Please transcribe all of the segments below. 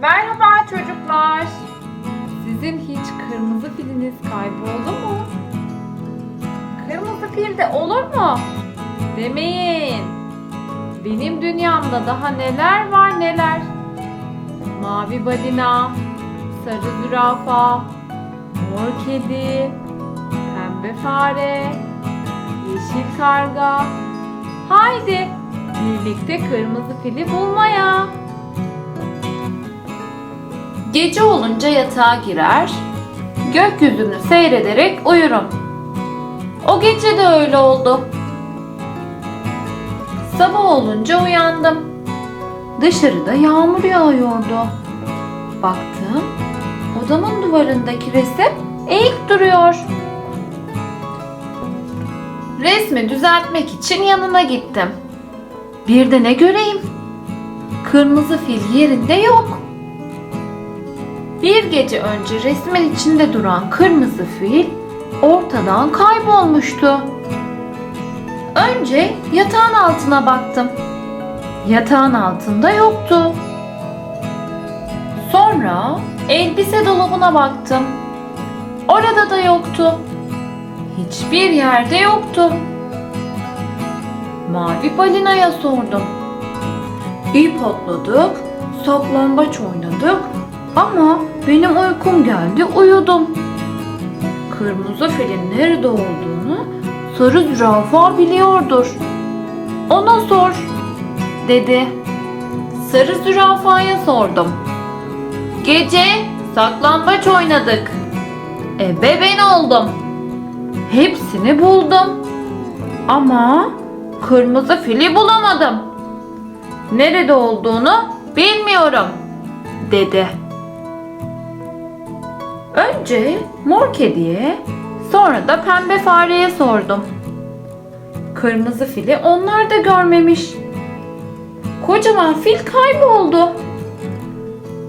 Merhaba çocuklar. Sizin hiç kırmızı filiniz kayboldu mu? Kırmızı fil de olur mu? Demeyin. Benim dünyamda daha neler var neler. Mavi balina, sarı zürafa, mor kedi, pembe fare, yeşil karga. Haydi birlikte kırmızı fili bulmaya. Gece olunca yatağa girer, gökyüzünü seyrederek uyurum. O gece de öyle oldu. Sabah olunca uyandım. Dışarıda yağmur yağıyordu. Baktım, odamın duvarındaki resim eğik duruyor. Resmi düzeltmek için yanına gittim. Bir de ne göreyim? Kırmızı fil yerinde yok. Bir gece önce resmin içinde duran kırmızı fil ortadan kaybolmuştu. Önce yatağın altına baktım. Yatağın altında yoktu. Sonra elbise dolabına baktım. Orada da yoktu. Hiçbir yerde yoktu. Mavi balinaya sordum. İp atladık, saklambaç oynadık ama benim uykum geldi uyudum. Kırmızı filin nerede olduğunu sarı zürafa biliyordur. Ona sor, dedi. Sarı zürafaya sordum. Gece saklambaç oynadık. Ebe ben oldum. Hepsini buldum. Ama kırmızı fili bulamadım. Nerede olduğunu bilmiyorum, dedi. Önce mor kediye, sonra da pembe fareye sordum. Kırmızı fili onlar da görmemiş. Kocaman fil kayboldu.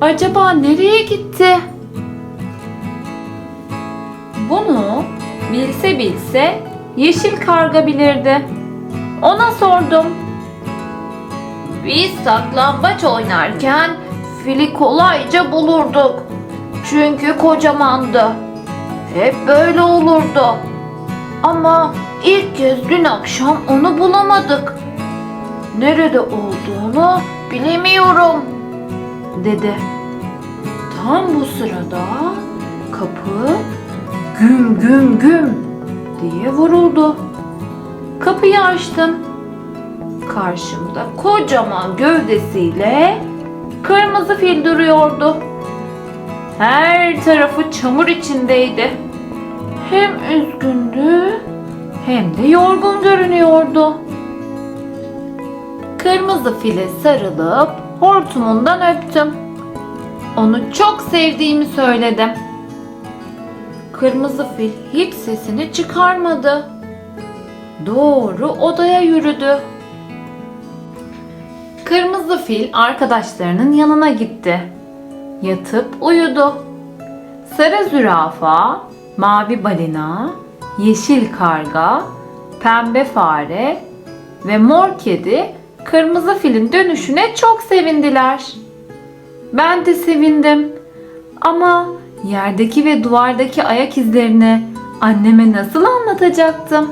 Acaba nereye gitti? Bunu bilse bilse yeşil karga bilirdi. Ona sordum. Biz saklambaç oynarken fili kolayca bulurduk. Çünkü kocamandı. Hep böyle olurdu. Ama ilk kez dün akşam onu bulamadık. Nerede olduğunu bilemiyorum, dedi. Tam bu sırada kapı güm güm güm diye vuruldu. Kapıyı açtım. Karşımda kocaman gövdesiyle kırmızı fil duruyordu. Her tarafı çamur içindeydi. Hem üzgündü hem de yorgun görünüyordu. Kırmızı file sarılıp hortumundan öptüm. Onu çok sevdiğimi söyledim. Kırmızı fil hiç sesini çıkarmadı. Doğru odaya yürüdü. Kırmızı fil arkadaşlarının yanına gitti. Yatıp uyudu. Sarı zürafa, mavi balina, yeşil karga, pembe fare ve mor kedi kırmızı filin dönüşüne çok sevindiler. Ben de sevindim. Ama yerdeki ve duvardaki ayak izlerini anneme nasıl anlatacaktım?